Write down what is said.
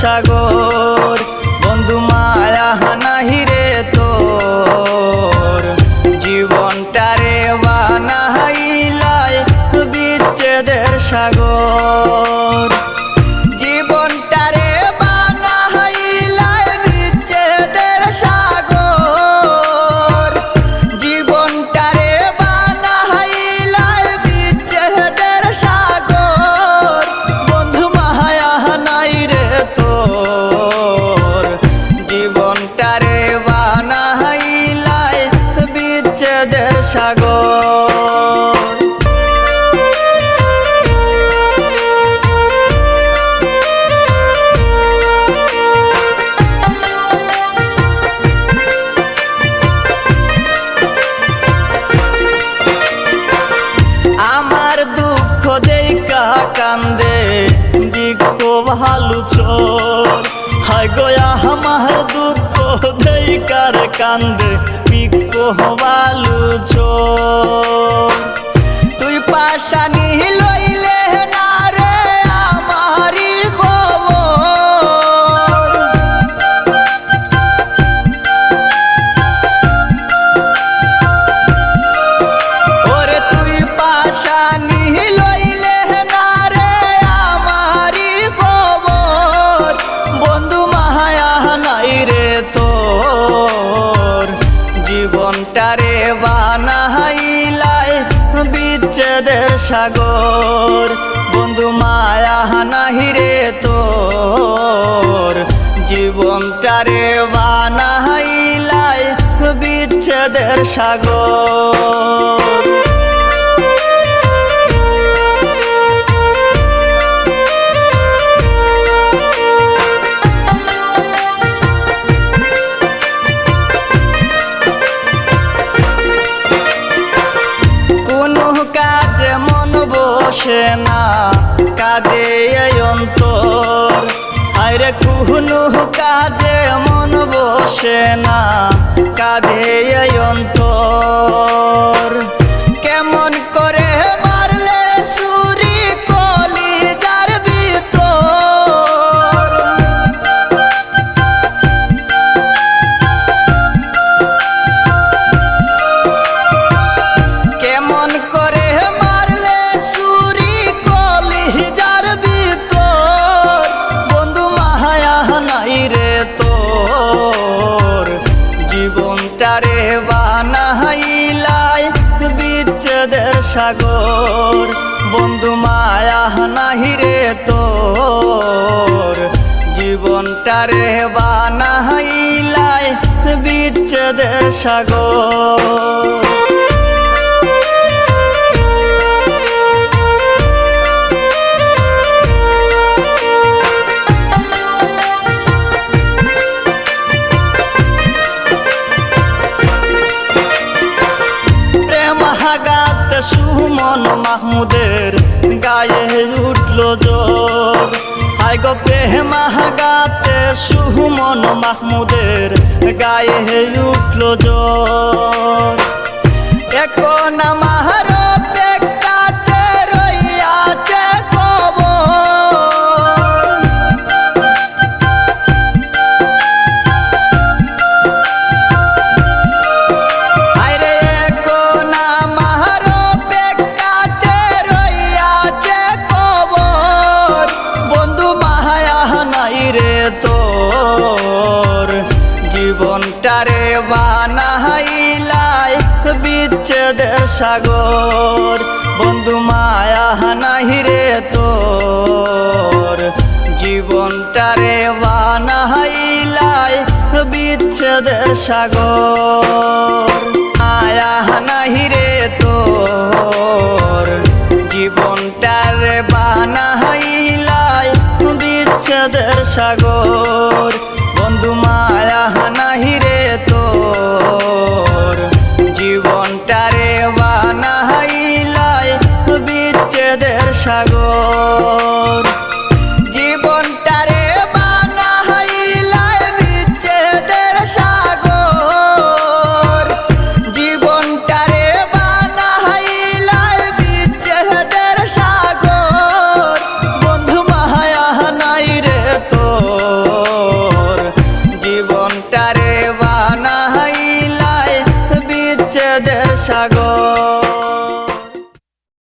সাগর। বন্ধু মায়া হানাহি রে তোর। জীবনটারে বানাইলাই বিচ্ছেদের সাগর। জীবনটারে বানাইলাই বিচ্ছেদের সাগর। আমার দুঃখ দেখা কান্দে দিক্ষ ভালো চোর। গয়া আমার দুঃখ কার কান্দে? পিকো ভালো চোর তুই পাশানি লইলে সাগর। বন্ধু মায়া রে তোর। জীবনটারে বানাইলাই বিচ্ছেদের সাগর। বসে না কাজে অন্তর। আরে কুহনু কাজে মন বসে না কাজে অন্তর। সাগর বন্ধু মায়া নাহি রে তোর। জীবনটারে বানাইলাই বিচ্ছেদ সাগর। সুমন মাহমুদের গায়ে উঠল জোর। হাই গো প্রেমাঘাতে সুমন মাহমুদের গায়ে উঠল জোর। বিচ্ছেদের সাগর। বন্ধু মায়া রে তোর। জীবনটারে বানাইলাই বিচ্ছেদের সাগর। নাহি রে তোর। জীবনটারে বানাইলাই বিচ্ছেদের সাগর। মায়া